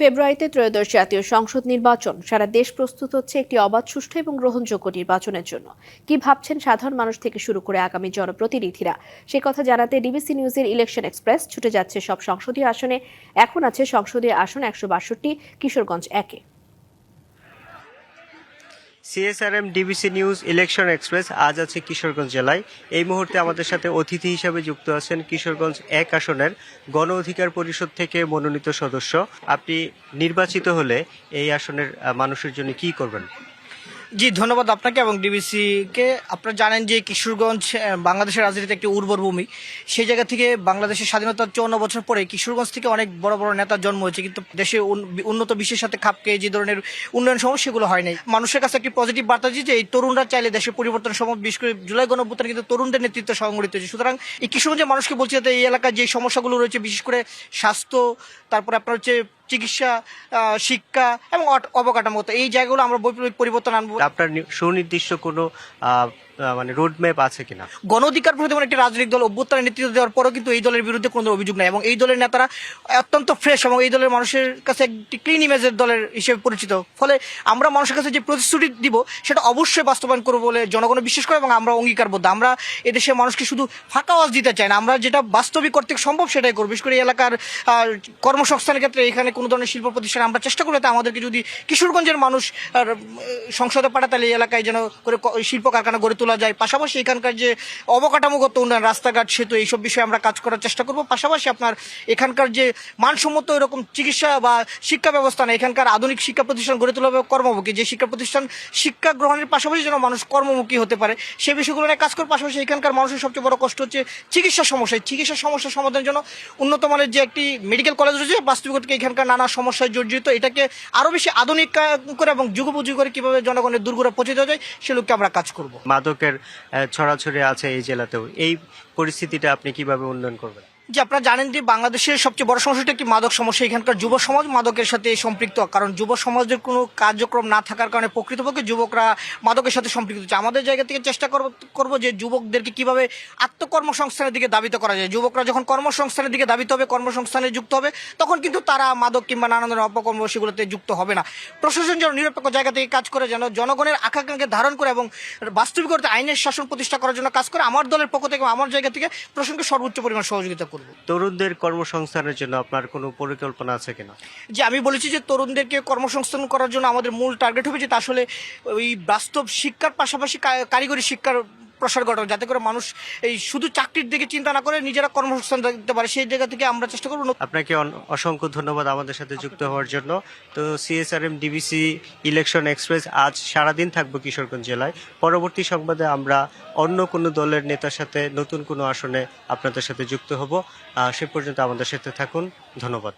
ফেব্রুয়ারিতে ত্রয়োদশ জাতীয় সংসদ নির্বাচন। সারা দেশ প্রস্তুত হচ্ছে একটি অবাধ, সুষ্ঠু এবং গ্রহণযোগ্য নির্বাচনের জন্য। কি ভাবছেন সাধারণ মানুষ থেকে শুরু করে আগামী জনপ্রতিনিধিরা? সে কথা জানাতে ডিবিসি নিউজের ইলেকশন এক্সপ্রেস ছুটে যাচ্ছে সব সংসদীয় আসনে। এখন আছে সংসদীয় আসন একশো বাষট্টি, কিশোরগঞ্জ একে। C S R M D B C news election express আজ আছে কিশোরগঞ্জ জেলায়। এই মুহূর্তে আমাদের সাথে অতিথি হিসাবে যুক্ত আছেন কিশোরগঞ্জ এক আসনের গণ অধিকার পরিষদ থেকে মনোনীত সদস্য। আপনি নির্বাচিত হলে এই আসনের মানুষের জন্য কি করবেন? জি, ধন্যবাদ আপনাকে এবং ডিবিসিকে আপনারা জানেন যে কিশোরগঞ্জ বাংলাদেশের রাজনীতিতে একটি উর্বর ভূমি। সেই জায়গা থেকে বাংলাদেশের স্বাধীনতার চৌন্ন বছর পরে কিশোরগঞ্জ থেকে অনেক বড় বড় নেতার জন্ম হয়েছে। কিন্তু দেশে উন্নত বিশ্বের সাথে খাপ খেয়ে যে ধরনের উন্নয়ন সমস্যা সেগুলো হয় নাই। মানুষের কাছে একটি পজিটিভ বার্তা যে এই তরুণরা চাইলে দেশের পরিবর্তন সম্ভব। বিশেষ করে জুলাই গণঅভ্যুত্থান কিন্তু তরুণদের নেতৃত্ব সংগঠিত হয়েছে। সুতরাং এই কিশোরগঞ্জের মানুষকে বলছি যাতে এই এলাকায় যে সমস্যাগুলো রয়েছে, বিশেষ করে স্বাস্থ্য, তারপরে আপনার হচ্ছে চিকিৎসা শিক্ষা এবং অবকাঠামো। এই জায়গাগুলো আমরা বৈপ্লবিক পরিবর্তন আনব। আপনার সুনির্দিষ্ট কোনো মানে রোড ম্যাপ আছে কিনা? গণ অধিকার পরিষদ একটি রাজনৈতিক দল অভ্যুত্থানের নেতৃত্ব দেওয়ার পরও কিন্তু এই দলের বিরুদ্ধে কোনো অভিযোগ নাই এবং এই দলের নেতারা অত্যন্ত ফ্রেশ এবং এই দলের মানুষের কাছে একটি ক্লিন ইমেজের দলের হিসেবে পরিচিত। ফলে আমরা মানুষের কাছে যে প্রতিশ্রুতি দিব, সেটা অবশ্যই বাস্তবায়ন করব বলে জনগণ বিশ্বাস করে এবং আমরা অঙ্গীকারবদ্ধ। আমরা এদেশের মানুষকে শুধু ফাঁকা আওয়াজ দিতে চাই না, আমরা যেটা বাস্তবিক করতে সম্ভব সেটাই করব। বিশেষ করে এলাকার কর্মসংস্থানের ক্ষেত্রে এখানে কোনো ধরনের শিল্প প্রতিষ্ঠান আমরা চেষ্টা করি তা আমাদেরকে যদি কিশোরগঞ্জের মানুষ সংসদে পাঠায় তাহলে এলাকায় যেন করে শিল্প কারখানা গড়ে তোলা যায়। পাশাপাশি এখানকার যে অবকাঠামোগত উন্নয়ন, রাস্তাঘাট, সেতু, এইসব বিষয়ে আমরা কাজ করার চেষ্টা করব। পাশাপাশি আপনার এখানকার যে মানসম্মত এরকম চিকিৎসা বা শিক্ষা ব্যবস্থা না, এখানকার আধুনিক শিক্ষা প্রতিষ্ঠান গড়ে তোলা হবে কর্মমুখী। যে শিক্ষা প্রতিষ্ঠান শিক্ষা গ্রহণের পাশাপাশি যেন মানুষ কর্মমুখী হতে পারে সেই বিষয়গুলো নিয়ে কাজ করার পাশাপাশি এখানকার মানুষের সবচেয়ে বড় কষ্ট হচ্ছে চিকিৎসা সমস্যা। চিকিৎসা সমস্যা সমাধানের জন্য উন্নত মানের যে একটি মেডিকেল কলেজ রয়েছে বাস্তবিকতা এখানকার নানা সমস্যায় জর্জরিত, এটাকে আরও বেশি আধুনিক করে এবং যুগোপযোগী করে কীভাবে জনগণের দুর্গরা পৌঁছে দেওয়া যায় সে লক্ষ্যে আমরা কাজ করব। আহ, ছড়াছড়ি আছে এই জেলাতেও। এই পরিস্থিতিটা আপনি কীভাবে উন্নয়ন করবেন? যে আপনারা জানেন যে বাংলাদেশের সবচেয়ে বড় সমস্যাটা একটি মাদক সমস্যা। এখানকার যুব সমাজ মাদকের সাথে সম্পৃক্ত। কারণ যুব সমাজের কোনো কার্যক্রম না থাকার কারণে প্রকৃতপক্ষে যুবকরা মাদকের সাথে সম্পৃক্ত। হচ্ছে আমাদের জায়গা থেকে চেষ্টা করব করব যে যুবকদেরকে কীভাবে আত্মকর্মসংস্থানের দিকে দাবিত করা যায়। যুবকরা যখন কর্মসংস্থানের দিকে দাবিত হবে, কর্মসংস্থানে যুক্ত হবে, তখন কিন্তু তারা মাদক কিংবা নানা ধরনের অপকর্ম সেগুলোতে যুক্ত হবে না। প্রশাসন যেন নিরপেক্ষ জায়গা থেকে কাজ করে, যেন জনগণের আকাঙ্ক্ষাকে ধারণ করে এবং বাস্তবিক অর্থে আইনের শাসন প্রতিষ্ঠা করার জন্য কাজ করে, আমার দলের পক্ষ থেকে আমার জায়গা থেকে প্রশাসনকে সর্বোচ্চ পরিমাণ সহযোগিতা করব। তরুণদের কর্মসংস্থানের জন্য আপনার কোনো পরিকল্পনা আছে কিনা? যে আমি বলেছি যে তরুণদেরকে কর্মসংস্থান করার জন্য আমাদের মূল টার্গেট হবে যে আসলে ওই বাস্তব শিক্ষার পাশাপাশি কারিগরি শিক্ষার প্রসার ঘটানো যাতে করে মানুষ এই শুধু চাকরির দিকে চিন্তা না করে নিজেরা কর্মসংস্থান দিতে পারে সেই জায়গা থেকে আমরা চেষ্টা করব আপনাকে অসংখ্য ধন্যবাদ আমাদের সাথে যুক্ত হওয়ার জন্য। তো সিএসআরএম ডিবিসি ইলেকশন এক্সপ্রেস আজ সারাদিন থাকব কিশোরগঞ্জ জেলায়। পরবর্তী সংবাদে আমরা অন্য কোনো দলের নেতার সাথে নতুন কোনো আসনে আপনাদের সাথে যুক্ত হব। সে পর্যন্ত আমাদের সাথে থাকুন। ধন্যবাদ।